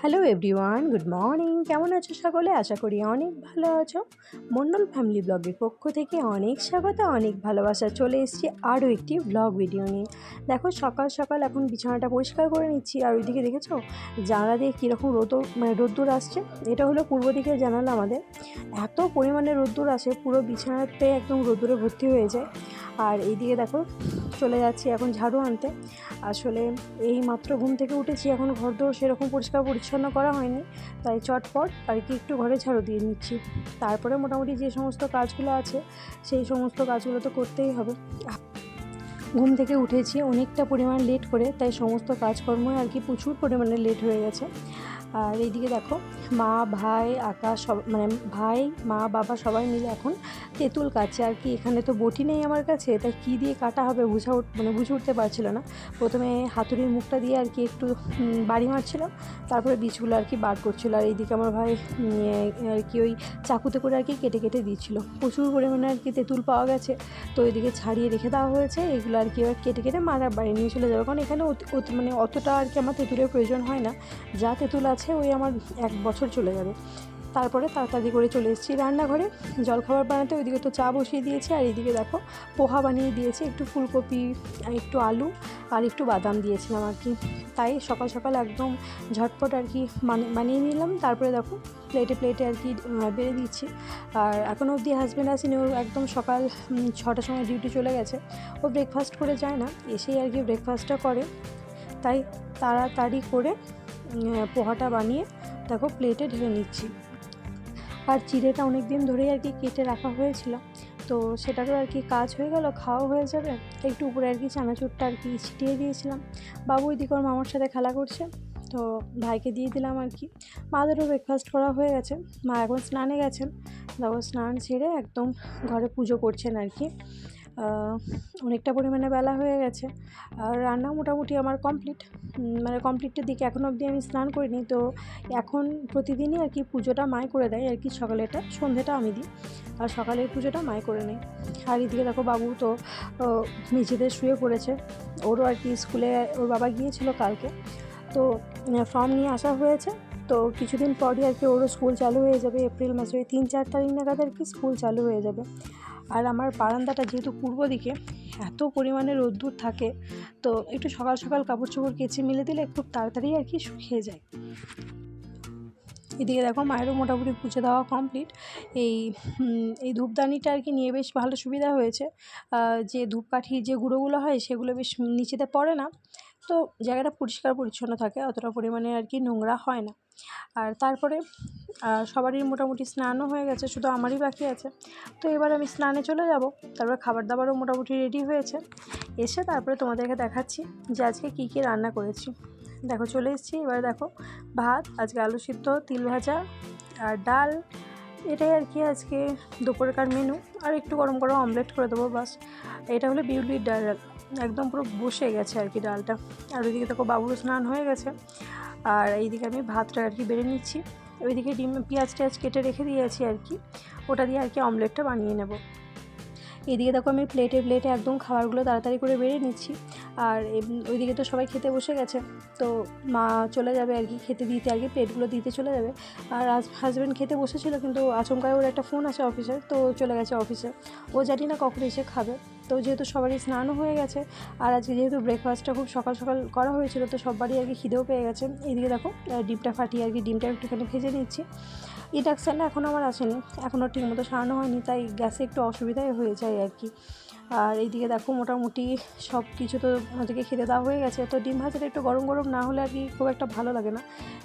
Hello everyone good morning কেমন আছো সকলে? আশা করি অনেক ভালো আছো। মন্ডল ফ্যামিলি ব্লগের পক্ষ থেকে অনেক স্বাগত, অনেক ভালোবাসা। চলে এসেছি আরও একটি ব্লগ ভিডিও নিয়ে। দেখো, সকাল সকাল এখন বিছানাটা পরিষ্কার করে নিচ্ছি। আর ওইদিকে দেখেছ? জানালা দিয়ে কীরকম রোদ মানে রোদ্দুর আসছে। এটা হলো পূর্ব দিকের জানালা আমাদের। এত পরিমাণে রোদ্দুর আসে, পুরো বিছানাতে একদম রোদ্দুরে ভর্তি হয়ে যায়। আর এইদিকে দেখো চলে যাচ্ছি এখন ঝাড়ু আনতে। আসলে এই মাত্র ঘুম থেকে উঠেছি, এখন ঘর দোর সেরকম পরিষ্কার পরিচ্ছন্ন করা হয়নি। তাই চটপট আর কি একটু ঘরে ঝাড়ু দিয়ে নিচ্ছি। তারপরে মোটামুটি যে সমস্ত কাজগুলো আছে, সেই সমস্ত কাজগুলো তো করতেই হবে। ঘুম থেকে উঠেছি অনেকটা পরিমাণ লেট করে, তাই সমস্ত কাজকর্ম আর কি প্রচুর পরিমাণে লেট হয়ে গেছে। আর এইদিকে দেখো, মা, ভাই আকাশ সব মানে ভাই, মা, বাবা সবাই মিলে এখন তেঁতুল কাটছে। আর কি এখানে তো বটি নেই আমার কাছে, তাই কী দিয়ে কাটা হবে বুঝা মানে বুঝে উঠতে পারছিল না। প্রথমে হাতুড়ির মুখটা দিয়ে আর কি একটু বাড়ি মারছিল, তারপরে বীজগুলো আর কি বার করছিল। আর এইদিকে আমার ভাই আর কি ওই চাকুতে করে আর কি কেটে কেটে দিচ্ছিল। প্রচুর পরিমাণে আর কি তেঁতুল পাওয়া গেছে। তো এদিকে ছাড়িয়ে রেখে দেওয়া হয়েছে, এগুলো আর কি এবার কেটে কেটে মারা বাড়ি নিয়ে চলে যাবে। কারণ এখানে মানে অতটা আর কি আমার তেঁতুলের প্রয়োজন হয় না। যা তেঁতুল আছে, ওই আমার এক বছর চলে যাবে তারপরে তাড়াতাড়ি করে চলে এসেছি রান্নাঘরে। জলখাবার বানাতে ওইদিকে তো চা বসিয়ে দিয়েছি, আর এইদিকে দেখো পোহা বানিয়ে দিয়েছি, একটু ফুলকপি, একটু আলু, আর একটু বাদাম দিয়েছিলাম আর কি। তাই সকাল সকাল একদম ঝটপট আর কি বানিয়ে নিলাম। তারপরে দেখো প্লেটে প্লেটে আর কি বেড়ে দিচ্ছি। আর এখনও অবধি হাজব্যান্ড আসেনি, ও একদম সকাল ছটার সময় ডিউটি চলে গেছে। ও ব্রেকফাস্ট করে যায় না, এসেই আর কি ব্রেকফাস্টটা করে। তাই তাড়াতাড়ি করে পোহাটা বানিয়ে দেখো প্লেটে ঢেলে নিচ্ছি। আর চিড়েটা অনেক দিন ধরেই আর কি কেটে রাখা হয়েছিল। তো সেটারও আর কি কাজ হয়ে গেল খাওয়া হয়ে যাবে। একটু উপরে আর কি চানাচুরটা আর কি ছিটিয়ে দিয়েছিলাম। বাবু ওইদিকে ওর মামার সাথে খেলা করছে, তো ভাইকে দিয়ে দিলাম আর কি। মাদেরও ব্রেকফাস্ট করা হয়ে গেছে। মা এখন স্নানে গেছেন। দেখো স্নান সেরে একদম ঘরে পুজো করছেন আর কি। অনেকটা পরিমাণে বেলা হয়ে গেছে। আর রান্না মোটামুটি আমার কমপ্লিট মানে কমপ্লিটের দিকে এখনও অবধি আমি স্নান করিনি। তো এখন প্রতিদিনই আর কি পুজোটা মায় করে দেয়। আর কি সকালেটা সন্ধ্যেটা আমি দিই। আর সকালের পুজোটা মায় করে নেই। আর এদিকে দেখো বাবু তো মেঝেতে শুয়ে পড়েছে। ওরও আর কি স্কুলে, ওর বাবা গিয়েছিল কালকে। তো ফর্ম নিয়ে আসা হয়েছে। তো কিছুদিন পরই আর কি ওরও স্কুল চালু হয়ে যাবে এপ্রিল মাসে। ওই তিন চার তারিখ নাগাদ আর কি স্কুল চালু হয়ে যাবে। আর আমার বারান্দাটা যেহেতু পূর্ব দিকে, এত পরিমাণে রোদ্দুর থাকে, তো একটু সকাল সকাল কাপড় চোপড় কেচে মিলে দিলে খুব তাড়াতাড়ি আর কি শুকিয়ে যায়। এদিকে দেখো মায়েরও মোটামুটি পুজো দেওয়া কমপ্লিট এই এই ধূপদানিটা আর কি নিয়ে বেশ ভালো সুবিধা হয়েছে। যে ধূপকাঠির যে গুঁড়োগুলো হয় সেগুলো বেশ নিচেতে পড়ে না। তো জায়গাটা পরিষ্কার পরিচ্ছন্ন থাকে, অতটা পরিমাণে আর কি নোংরা হয় না। আর তারপরে সবারই মোটামুটি স্নানও হয়ে গেছে, শুধু আমারই বাকি আছে। তো এবার আমি স্নানে চলে যাব, তারপরে খাবার দাবারও মোটামুটি রেডি হয়েছে। এসে তারপরে তোমাদেরকে দেখাচ্ছি যে আজকে কী কী রান্না করেছি। দেখো, চলে এসেছি, এবার দেখো, ভাত, আজকে আলু সিদ্ধ, তিল ভাজা, আর ডাল। এটাই আর কি আজকে দুপুরকার মেনু আর একটু গরম গরম অমলেট করে দেবো বাস। এটা হলো বিউলির ডাল। একদম পুরো বসে গেছে আর কি ডালটা। আর ওইদিকে দেখো বাবুর স্নান হয়ে গেছে। আর এইদিকে আমি ভাতটা আর কি বেড়ে নিচ্ছি। ওইদিকে ডিম, পেঁয়াজ টেয়াজ কেটে রেখে দিয়েছি আর কি। ওটা দিয়ে আর কি অমলেটটা বানিয়ে নেব। এদিকে দেখো আমি প্লেটে প্লেটে একদম খাবারগুলো তাড়াতাড়ি করে বেড়ে নিচ্ছি। আর ওইদিকে তো সবাই খেতে বসে গেছে। তো মা চলে যাবে আর কি খেতে দিতে, আর কি প্লেটগুলো দিতে চলে যাবে। আর হাজব্যান্ড খেতে বসেছিল, কিন্তু আচমকায় ওর একটা ফোন আছে অফিসের তো চলে গেছে অফিসে ও জানি না কখন এসে খাবে। তো যেহেতু সবারই স্নানও হয়ে গেছে, আর আজকে যেহেতু ব্রেকফাস্টটা খুব সকাল সকাল করা হয়েছিল, তো সবারই আর কি খিদেও পেয়ে গেছে। এইদিকে দেখো ডিমটা ফাটিয়ে আর কি ডিমটা একটুখানি ভেজে নিচ্ছি। ইন্ডাকশানটা এখন আমার আসেনি এখনও ঠিকমতো সারানো হয়নি, তাই গ্যাসে একটু অসুবিধাই হয়ে যায় আর কি। আর এইদিকে দেখো, মোটামুটি সব কিছু তো ওদেরকে খেতে দেওয়া হয়ে গেছে, তো ডিম ভাজাটা একটু গরম গরম না হলে আর কি খুব একটা ভালো লাগে না।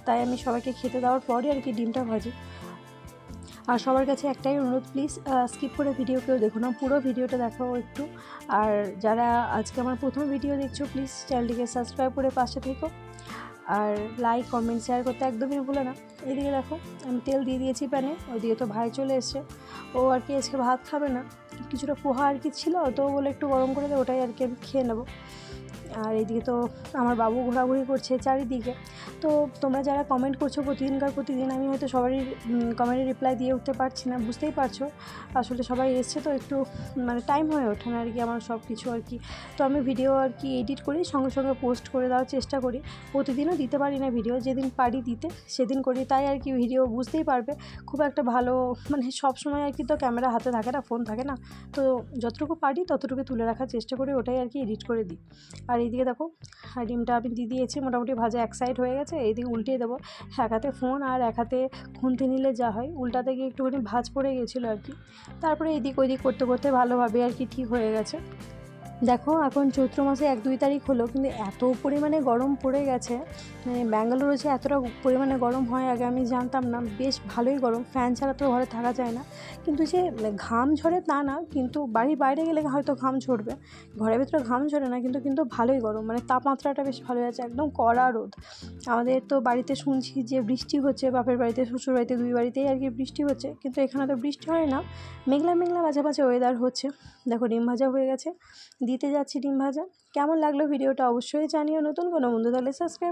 তাই আমি সবাইকে খেতে দেওয়ার পরই আর কি ডিমটা ভাজি। আর সবার কাছে একটাই অনুরোধ প্লিজ স্কিপ করে ভিডিও কেউ দেখো না, পুরো ভিডিওটা দেখো একটু। আর যারা আজকে আমার প্রথম ভিডিও দেখছ প্লিজ চ্যানেলটিকে সাবস্ক্রাইব করে পাশে থেকো। আর লাইক কমেন্ট শেয়ার করতে একদমই ভুলে না। এদিকে দেখো, আমি তেল দিয়ে দিয়েছি প্যানে ওইদিকে তো ভাই চলে এসছে। ও আর কি আজকে ভাত খাবে না, কিছুটা পোহা আর কি ছিল, তো বলে একটু গরম করে দে, ওটাই আর কি আমি খেয়ে নেব। আর এদিকে তো আমার বাবু ঘোরাঘুরি করছে চারিদিকে। তো তোমরা যারা কমেন্ট করছ প্রতিদিনকার প্রতিদিন, আমি হয়তো সবারই কমেন্টের রিপ্লাই দিয়ে উঠতে পারছি না, বুঝতেই পারছ। আসলে সবাই এসছে তো একটু মানে টাইম হয়ে ওঠে না আর কি আমার সব কিছু আর কি। তো আমি ভিডিও আর কি এডিট করি, সঙ্গে সঙ্গে পোস্ট করে দেওয়ার চেষ্টা করি। প্রতিদিনও দিতে পারি না ভিডিও যেদিন পারি দিতে, সেদিন করি। তাই আর কি ভিডিও বুঝতেই পারবে। খুব একটা ভালো মানে সব সময় আর কি তো ক্যামেরা হাতে থাকে না ফোন থাকে না। তো যতটুকু পারি ততটুকু তুলে রাখার চেষ্টা করি, ওটাই আর কি এডিট করে দিই। আর এইদিকে দেখো আর ডিমটা আমি দিয়ে দিয়েছি, মোটামুটি ভাজা এক সাইড হয়ে গেছে, এইদিকে উল্টিয়ে দেবো। এক হাতে ফোন আর এক হাতে খুনতে নিলে যা হয়, উল্টাতে গিয়ে একটুখানি ভাজ পড়ে গেছিল আর কি। তারপরে এদিক ওইদিক করতে করতে ভালোভাবে আর কি ঠিক হয়ে গেছে। দেখো, এখন চৈত্র মাসে এক দুই তারিখ হলো, কিন্তু এত পরিমাণে গরম পড়ে গেছে। মানে ব্যাঙ্গালোরে যে এতটা পরিমাণে গরম হয়, আগে আমি জানতাম না, বেশ ভালোই গরম। ফ্যান ছাড়া তো ঘরে থাকা যায় না। কিন্তু যে ঘাম ঝরে তা না, কিন্তু বাড়ির বাইরে গেলে হয়তো ঘাম ঝরবে। ঘরের ভিতরে ঘাম ঝরে না, কিন্তু কিন্তু ভালোই গরম। মানে তাপমাত্রাটা বেশ ভালোই আছে, একদম কড়া রোদ। আমাদের তো বাড়িতে শুনছি যে বৃষ্টি হচ্ছে, বাপের বাড়িতে, শ্বশুর বাড়িতে, দুই বাড়িতেই আর কি বৃষ্টি হচ্ছে। কিন্তু এখানে তো বৃষ্টি হয় না। মেঘলা মেঘলা মাঝে মাঝে ওয়েদার হচ্ছে। দেখো, ডিম ভাজা হয়ে গেছে। দিতে যাচ্ছি ডিম ভাজা। কেমন লাগল ভিডিওটা অবশ্যই জানিও। নতুন কোনো বন্ধু তাহলে সাবস্ক্রাইব